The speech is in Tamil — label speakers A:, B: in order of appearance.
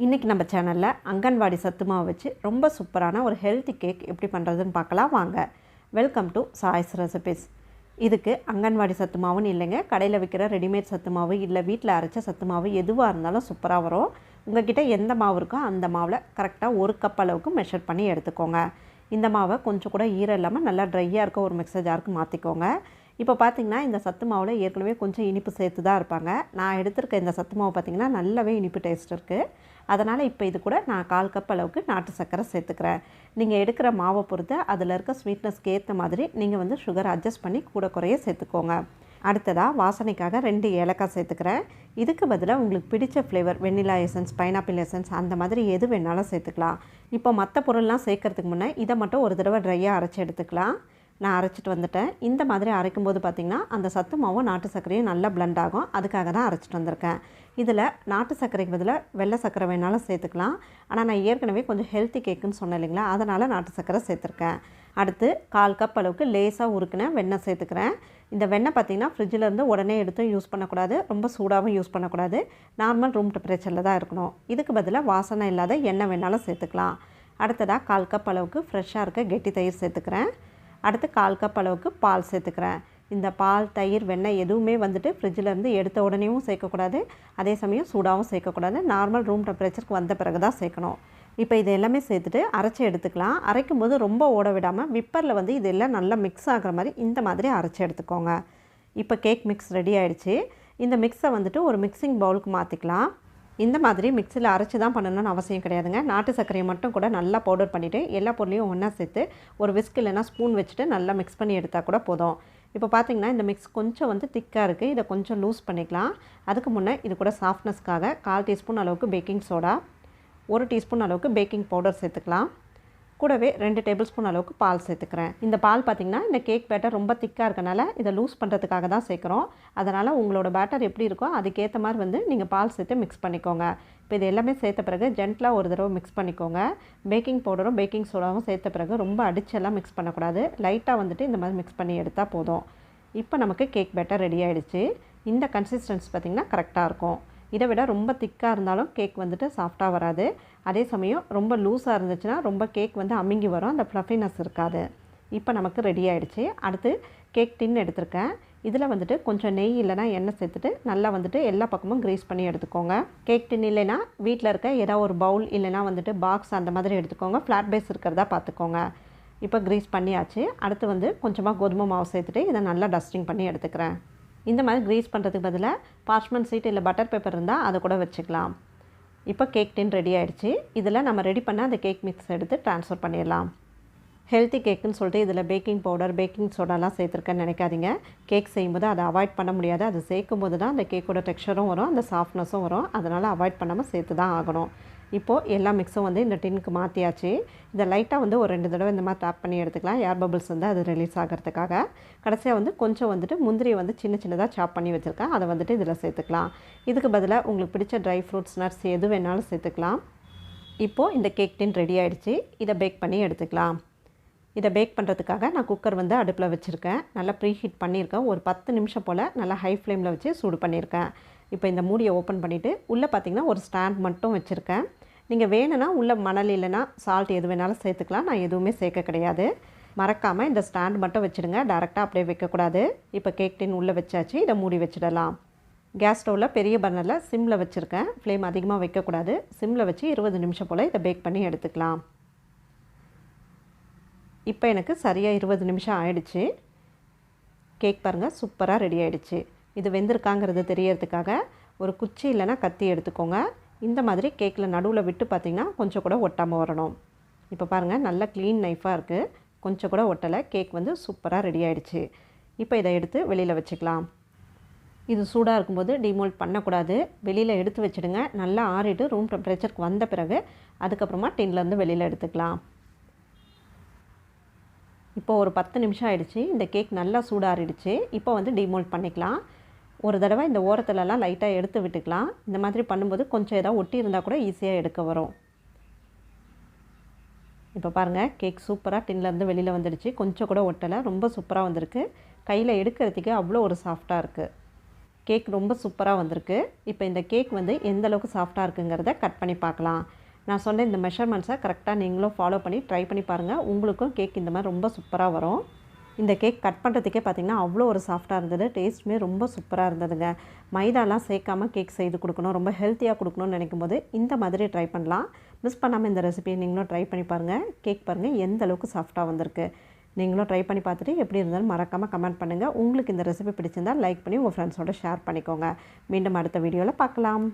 A: இன்றைக்கி நம்ம சேனலில் அங்கன்வாடி சத்துமாவை வச்சு ரொம்ப சூப்பரான ஒரு ஹெல்த்தி கேக் எப்படி பண்ணுறதுன்னு பார்க்கலாம். வாங்க. வெல்கம் டு சாய்ஸ் ரெசிபிஸ் இதுக்கு அங்கன்வாடி சத்துமாவும் இல்லைங்க. கடையில் விற்கிற ரெடிமேட் சத்துமாவு இல்லை வீட்டில் அரைச்ச சத்துமாவு எதுவாக இருந்தாலும் சூப்பராக வரும். உங்ககிட்ட எந்த மாவு இருக்கோ அந்த மாவில் கரெக்டாக ஒரு கப் அளவுக்கு மெஷர் பண்ணி எடுத்துக்கோங்க. இந்த மாவை கொஞ்சம் கூட ஈரம் இல்லாமல் நல்லா ட்ரையாக இருக்க ஒரு மிக்சர் ஜாருக்கு மாற்றிக்கோங்க இப்போ பார்த்தீங்கன்னா இந்த சத்து மாவில் ஏற்கனவே கொஞ்சம் இனிப்பு சேர்த்து தான் இருப்பாங்க. நான் எடுத்திருக்க இந்த சத்து மாவு பார்த்திங்கன்னா நல்லாவே இனிப்பு டேஸ்ட் இருக்குது அதனால் இப்போ இது கூட நான் கால் கப் அளவுக்கு நாட்டு சர்க்கரை சேர்த்துக்கிறேன். நீங்கள் எடுக்கிற மாவை பொறுத்து அதில் இருக்க ஸ்வீட்னஸ்க்கு ஏற்ற மாதிரி நீங்கள் வந்து சுகர் அட்ஜஸ்ட் பண்ணி கூட குறைய சேர்த்துக்கோங்க. அடுத்ததாக வாசனைக்காக ரெண்டு ஏலக்காய் சேர்த்துக்கிறேன். இதுக்கு பதிலாக உங்களுக்கு பிடிச்ச flavour vanilla essence pineapple essence அந்த மாதிரி எது வேணாலும் சேர்த்துக்கலாம். இப்போ மற்ற பொருள்லாம் சேர்க்கறதுக்கு முன்னே இதை மட்டும் ஒரு தடவை ட்ரையாக அரைச்சி எடுத்துக்கலாம். நான் அரைச்சிட்டு வந்துட்டேன். இந்த மாதிரி அரைக்கும் போது பார்த்திங்கன்னா அந்த சத்து மாவும் நாட்டு சர்க்கரையும் நல்லா பிளண்ட் ஆகும். அதுக்காக தான் அரைச்சிட்டு வந்திருக்கேன். இதில் நாட்டு சர்க்கரைக்கு பதிலாக வெள்ளை சர்க்கரை வேணாலும் சேர்த்துக்கலாம். ஆனால் நான் ஏற்கனவே கொஞ்சம் ஹெல்த்தி கேக்குன்னு சொன்னேன் இல்லைங்களா? அதனால் நாட்டு சர்க்கரை சேர்த்துருக்கேன். அடுத்து கால் கப் அளவுக்கு லேசாக உருக்கின வெண்ணெய் சேர்த்துக்கிறேன். இந்த வெண்ணெய் பார்த்திங்கன்னா ஃப்ரிட்ஜில் இருந்து உடனே எடுத்தும் யூஸ் பண்ணக்கூடாது. ரொம்ப சூடாகவும் யூஸ் பண்ணக்கூடாது. நார்மல் ரூம் டெம்பரேச்சரில் தான் இருக்கணும். இதுக்கு பதிலாக வாசனை இல்லாத எண்ணெய் வேணாலும் சேர்த்துக்கலாம். அடுத்ததாக கால் கப் அளவுக்கு ஃப்ரெஷ்ஷாக இருக்க கெட்டி தயிர் சேர்த்துக்கிறேன். அடுத்து கால் கப் அளவுக்கு பால் சேர்த்துக்கிறேன். இந்த பால் தயிர் வெண்ணெய் எதுவுமே வந்துட்டு ஃப்ரிட்ஜிலேருந்து எடுத்த உடனேவும் சேர்க்கக்கூடாது. அதே சமயம் சூடாகவும் சேர்க்கக்கூடாது. நார்மல் ரூம் டெம்பரேச்சருக்கு வந்த பிறகு தான் சேர்க்கணும். இப்போ இது எல்லாமே சேர்த்துட்டு அரைச்சி எடுத்துக்கலாம். அரைக்கும் போது ரொம்ப ஓட விடாமல் விப்பரில் வந்து இது எல்லாம் நல்லா மிக்ஸ் ஆகிற மாதிரி இந்த மாதிரி அரைச்சி எடுத்துக்கோங்க. இப்போ கேக் மிக்ஸ் ரெடி ஆகிடுச்சு இந்த மிக்ஸை வந்துட்டு ஒரு மிக்சிங் பவுலுக்கு மாற்றிக்கலாம் இந்த மாதிரி மிக்சியில் அரைச்சி தான் பண்ணணும்னு அவசியம் கிடையாதுங்க. நாட்டு சர்க்கரையை மட்டும் கூட நல்லா பவுடர் பண்ணிவிட்டு எல்லா பொருளையும் ஒன்றா சேர்த்து ஒரு விஸ்க் இல்லைனா ஸ்பூன் வச்சுட்டு நல்லா மிக்ஸ் பண்ணி எடுத்தால் கூட போதும். இப்போ பார்த்தீங்கன்னா இந்த மிக்ஸ் கொஞ்சம் வந்து திக்காக இருக்குது இதை கொஞ்சம் லூஸ் பண்ணிக்கலாம். அதுக்கு முன்னே இது கூட சாஃப்ட்னஸ்க்காக கால் டீஸ்பூன் அளவுக்கு பேக்கிங் சோடா ஒரு டீஸ்பூன் அளவுக்கு பேக்கிங் பவுடர் சேர்த்துக்கலாம். கூடவே ரெண்டு டேபிள் ஸ்பூன் அளவுக்கு பால் சேர்த்துக்கிறேன். இந்த பால் பார்த்திங்கன்னா இந்த கேக் பேட்டர் ரொம்ப திக்காக இருக்கனால இதை லூஸ் பண்ணுறதுக்காக தான் சேர்க்குறோம். அதனால் உங்களோட பேட்டர் எப்படி இருக்கோ அதுக்கேற்ற மாதிரி வந்து நீங்கள் பால் சேர்த்து மிக்ஸ் பண்ணிக்கோங்க. இப்போ இது எல்லாமே சேர்த்த பிறகு ஜென்ட்லாக ஒரு தடவை மிக்ஸ் பண்ணிக்கோங்க. பேக்கிங் பவுடரும் பேக்கிங் சோடாவும் சேர்த்த பிறகு ரொம்ப அடிச்செல்லாம் மிக்ஸ் பண்ணக்கூடாது. லைட்டாக வந்துட்டு இந்த மாதிரி மிக்ஸ் பண்ணி எடுத்தால் போதும். இப்போ நமக்கு கேக் பேட்டர் ரெடி ஆகிடுச்சு இந்த கன்சிஸ்டன்ஸ் பார்த்திங்கன்னா கரெக்டாக இருக்கும். இதை விட ரொம்ப திக்காக இருந்தாலும் கேக் வந்துட்டு சாஃப்டாக வராது. அதே சமயம் ரொம்ப லூஸாக இருந்துச்சுன்னா ரொம்ப கேக் வந்து அமுங்கி வரும். அந்த ஃப்ளஃபினஸ் இருக்காது. இப்போ நமக்கு ரெடி ஆகிடுச்சு அடுத்து கேக் டின் எடுத்திருக்கேன். இதில் வந்துட்டு கொஞ்சம் நெய் இல்லைனா எண்ணெய் சேர்த்துட்டு நல்லா வந்துட்டு எல்லா பக்கமும் க்ரீஸ் பண்ணி எடுத்துக்கோங்க. கேக் டின் இல்லைனா வீட்டில் இருக்க ஏதாவது ஒரு பவுல் இல்லைனா வந்துட்டு பாக்ஸ் அந்த மாதிரி எடுத்துக்கோங்க. ஃப்ளாட் பேஸ் இருக்கிறதா பார்த்துக்கோங்க. இப்போ க்ரீஸ் பண்ணியாச்சு. அடுத்து வந்து கொஞ்சமாக கோதுமை மாவு சேர்த்துட்டு இதை நல்லா டஸ்டிங் பண்ணி எடுத்துக்கிறேன். இந்த மாதிரி க்ரீஸ் பண்ணுறதுக்கு பதிலாக பார்ச்மெண்ட் சீட் இல்லை பட்டர் பேப்பர் இருந்தால் அதை கூட வச்சுக்கலாம். இப்போ கேக் டின் ரெடி ஆகிடுச்சு இதில் நம்ம ரெடி பண்ண அந்த கேக் மிக்ஸ் எடுத்து ட்ரான்ஸ்ஃபர் பண்ணிடலாம். ஹெல்த்தி கேக்குன்னு சொல்லிட்டு இதில் பேக்கிங் பவுடர் பேக்கிங் சோடாலாம் சேர்த்துருக்கேன்னு நினைக்காதீங்க. கேக் செய்யும்போது அதை அவாய்ட் பண்ண முடியாது. அது சேர்க்கும் போது தான் அந்த கேக்கோட டெக்ஸ்சரும் வரும் அந்த சாஃப்ட்னஸும் வரும். அதனால் அவாய்ட் பண்ணாமல் சேர்த்து தான் ஆகணும். இப்போது எல்லா மிக்ஸும் வந்து இந்த டின்னுக்கு மாற்றியாச்சு இதை லைட்டாக வந்து ஒரு ரெண்டு தடவை இந்த மாதிரி டேப் பண்ணி எடுத்துக்கலாம். ஏர் பபிள்ஸ் வந்து அது ரிலீஸ் ஆகிறதுக்காக. கடைசியாக வந்து கொஞ்சம் வந்துட்டு முந்திரியை வந்து சின்ன சின்னதாக சாப் பண்ணி வச்சுருக்கேன். அதை வந்துட்டு இதில் சேர்த்துக்கலாம். இதுக்கு பதிலாக உங்களுக்கு பிடிச்ச ட்ரை ஃப்ரூட்ஸ் நட்ஸ் எது வேணாலும் சேர்த்துக்கலாம். இப்போது இந்த கேக் டின் ரெடி ஆகிடுச்சு இதை பேக் பண்ணி எடுத்துக்கலாம். இதை பேக் பண்ணுறதுக்காக நான் குக்கர் வந்து அடுப்பில் வச்சுருக்கேன். நல்லா ப்ரீ ஹீட் பண்ணியிருக்கேன். ஒரு பத்து நிமிஷம் போல் நல்லா ஹை ஃப்ளேமில் வச்சு சூடு பண்ணியிருக்கேன். இப்போ இந்த மூடியை ஓப்பன் பண்ணிவிட்டு உள்ளே பார்த்திங்கன்னா ஒரு ஸ்டாண்ட் மட்டும் வச்சுருக்கேன். நீங்கள் வேணும்னா உள்ளே மணல் இல்லைன்னா சால்ட் எது வேணாலும் சேர்த்துக்கலாம். நான் எதுவுமே சேர்க்க கிடையாது. மறக்காமல் இந்த ஸ்டாண்ட் மட்டும் வச்சுடுங்க. டேரெக்டாக அப்படியே வைக்கக்கூடாது இப்போ கேக் டின் உள்ளே வச்சாச்சு. இதை மூடி வச்சிடலாம். கேஸ் ஸ்டவ்வில் பெரிய பர்னரில் சிம்மில் வச்சுருக்கேன். ஃப்ளேம் அதிகமாக வைக்கக்கூடாது சிம்மில் வச்சு இருபது நிமிஷம் போல் இதை பேக் பண்ணி எடுத்துக்கலாம். இப்போ எனக்கு சரியாக இருபது நிமிஷம் ஆயிடுச்சு. கேக் பாருங்கள் சூப்பராக ரெடி ஆகிடுச்சு இது வெந்திருக்காங்கிறது தெரியறதுக்காக ஒரு குச்சி இல்லைனா கத்தி எடுத்துக்கோங்க. இந்த மாதிரி கேக்கில் நடுவில் விட்டு பார்த்திங்கன்னா கொஞ்சம் கூட ஒட்டாமல் வரணும். இப்போ பாருங்கள் நல்ல க்ளீன் நைஃபாக இருக்குது கொஞ்சம் கூட ஒட்டலை. கேக் வந்து சூப்பராக ரெடி ஆகிடுச்சு இப்போ இதை எடுத்து வெளியில் வச்சுக்கலாம். இது சூடாக இருக்கும்போது டிமோல்ட் பண்ணக்கூடாது. வெளியில் எடுத்து வச்சுடுங்க. நல்லா ஆறிட்டு ரூம் டெம்பரேச்சருக்கு வந்த பிறகு அதுக்கப்புறமா டின்லேருந்து வெளியில் எடுத்துக்கலாம். இப்போ ஒரு பத்து நிமிஷம் ஆயிடுச்சு. இந்த கேக் நல்லா சூடாறிடுச்சு. இப்போ வந்து டிமோல்ட் பண்ணிக்கலாம். ஒரு தடவை இந்த ஓரத்துலலாம் லைட்டாக எடுத்து விட்டுக்கலாம். இந்த மாதிரி பண்ணும்போது கொஞ்சம் ஏதாவது ஒட்டி இருந்தால் கூட ஈஸியாக எடுக்க வரும். இப்போ பாருங்கள் கேக் சூப்பராக டின்லேருந்து வெளியில் வந்துடுச்சு. கொஞ்சம் கூட ஒட்டலை. ரொம்ப சூப்பராக வந்திருக்கு. கையில் எடுக்கிறதுக்கு அவ்வளோ ஒரு சாஃப்டாக இருக்குது கேக் ரொம்ப சூப்பராக வந்திருக்கு. இப்போ இந்த கேக் வந்து எந்த அளவுக்கு சாஃப்டாக இருக்குங்கிறத கட் பண்ணி பார்க்கலாம். நான் சொன்ன இந்த மெஷர்மெண்ட்ஸை கரெக்டாக நீங்களும் ஃபாலோ பண்ணி ட்ரை பண்ணி பாருங்கள் உங்களுக்கும் கேக் இந்த மாதிரி ரொம்ப சூப்பராக வரும். இந்த கேக் கட் பண்ணுறதுக்கே பார்த்திங்கன்னா அவ்வளோ ஒரு சாஃப்டாக இருந்தது. டேஸ்ட்டுமே ரொம்ப சூப்பராக இருந்ததுங்க. மைதாலாம் சேர்க்காம கேக் செய்து கொடுக்கணும். ரொம்ப ஹெல்த்தியாக கொடுக்கணும்னு நினைக்கும் போது இந்த மாதிரி ட்ரை பண்ணலாம். மிஸ் பண்ணாமல் இந்த ரெசிபியை நீங்களும் ட்ரை பண்ணி பாருங்கள் கேக் பாருங்கள் எந்த அளவுக்கு சாஃப்டாக வந்திருக்கு. நீங்களும் ட்ரை பண்ணி பார்த்துட்டு எப்படி இருந்தாலும் மறக்காமல் கமெண்ட் பண்ணுங்கள் உங்களுக்கு இந்த ரெசிபி பிடிச்சிருந்தால் லைக் பண்ணி உங்கள் ஃப்ரெண்ட்ஸோட ஷேர் பண்ணிக்கோங்க. மீண்டும் அடுத்த வீடியோவில் பார்க்கலாம்.